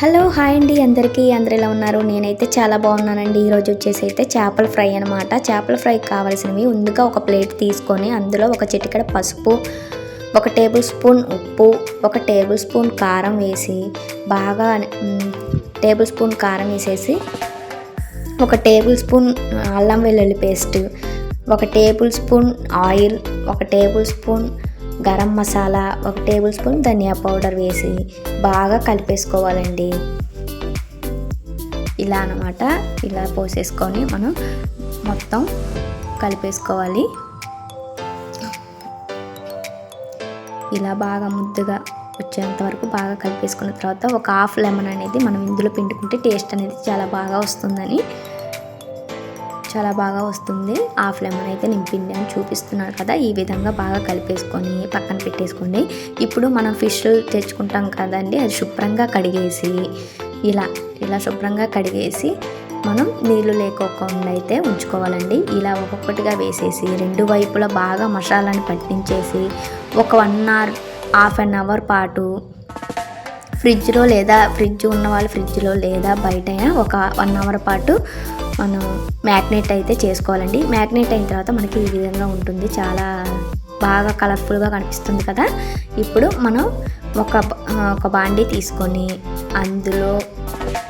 Hello hi అండి అందరికీ. అందరు ఎలా ఉన్నారు? నేనైతే చాలా బాగున్నానండి. ఈరోజు వచ్చేసి అయితే చేపల ఫ్రై అనమాట చేపల ఫ్రై కావాల్సినవి ముందుగా ఒక ప్లేట్ తీసుకొని అందులో ఒక చిటికెడ పసుపు ఒక టేబుల్ స్పూన్ ఉప్పు ఒక టేబుల్ స్పూన్ కారం వేసి బాగా టేబుల్ స్పూన్ కారం వేసేసి ఒక టేబుల్ స్పూన్ అల్లం వెల్లుల్లి పేస్ట్ ఒక టేబుల్ స్పూన్ ఆయిల్ ఒక టేబుల్ స్పూన్ గరం మసాలా ఒక టేబుల్ స్పూన్ ధనియా పౌడర్ వేసి బాగా కలిపేసుకోవాలండి. ఇలా అనమాట ఇలా పోసేసుకొని మనం మొత్తం కలిపేసుకోవాలి. ఇలా బాగా ముద్దుగా వచ్చేంత వరకు బాగా కలిపేసుకున్న తర్వాత ఒక హాఫ్ లెమన్ అనేది మనం ఇందులో పిండుకుంటే టేస్ట్ అనేది చాలా బాగా వస్తుందని చాలా బాగా వస్తుంది. హాఫ్ లెమన్ అయితే నింపిండి అని చూపిస్తున్నాను కదా ఈ విధంగా బాగా కలిపేసుకొని పక్కన పెట్టేసుకోండి. ఇప్పుడు మనం ఫిష్ తెచ్చుకుంటాం కదండి అది శుభ్రంగా కడిగేసి ఇలా ఇలా శుభ్రంగా కడిగేసి మనం నీళ్ళు లేకోకుండా అయితే ఉంచుకోవాలండి. ఇలా ఒక్కొక్కటిగా వేసేసి రెండు వైపులా బాగా మసాలాని పట్టించేసి ఒక one hour half an hour పాటు ఫ్రిడ్జ్లో లేదా ఫ్రిడ్జ్ ఉన్న వాళ్ళు ఫ్రిడ్జ్లో లేదా బయట ఒక వన్ అవర్ పాటు మనం మ్యాగ్నెట్ అయితే చేసుకోవాలండి. మ్యాగ్నెట్ అయిన తర్వాత మనకి ఈ విధంగా ఉంటుంది. చాలా బాగా కలర్ఫుల్గా కనిపిస్తుంది కదా. ఇప్పుడు మనం ఒక ఒక బాండీ తీసుకొని అందులో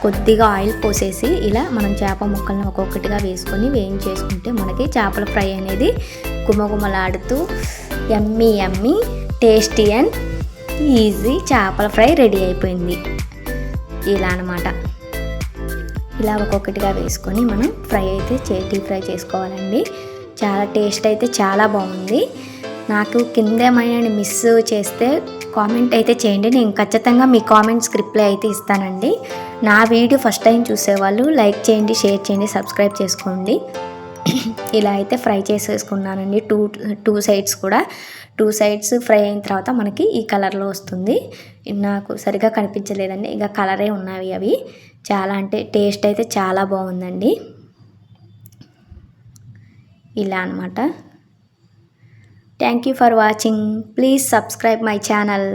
కొద్దిగా ఆయిల్ పోసేసి ఇలా మనం చేప ముక్కలను ఒక్కొక్కటిగా వేసుకొని వేయించేసుకుంటే మనకి చేపల ఫ్రై అనేది గుమగుమలాడుతూ ఎమ్మి ఎమ్మి టేస్టీ అండ్ ఈజీ చేపల ఫ్రై రెడీ అయిపోయింది. ఇలా అనమాట ఇలా ఒక్కొక్కటిగా వేసుకొని మనం ఫ్రై అయితే చేతి ఫ్రై చేసుకోవాలండి. చాలా టేస్ట్ అయితే చాలా బాగుంది. నాకు కింద ఏమైనా మిస్ చేస్తే కామెంట్ అయితే చేయండి. నేను ఖచ్చితంగా మీ కామెంట్స్ రిప్లై అయితే ఇస్తానండి. నా వీడియో ఫస్ట్ టైం చూసేవాళ్ళు లైక్ చేయండి షేర్ చేయండి సబ్స్క్రైబ్ చేసుకోండి. ఇలా అయితే ఫ్రై చేసేసుకున్నానండి. టూ టూ సైడ్స్ కూడా. టూ సైడ్స్ ఫ్రై అయిన తర్వాత మనకి ఈ కలర్లో వస్తుంది. నాకు సరిగా కనిపించలేదండి. ఇంకా కలరే ఉన్నవి అవి. చాలా అంటే టేస్ట్ అయితే చాలా బాగుందండి. ఇలా అనమాట thank you for watching. Please subscribe my channel.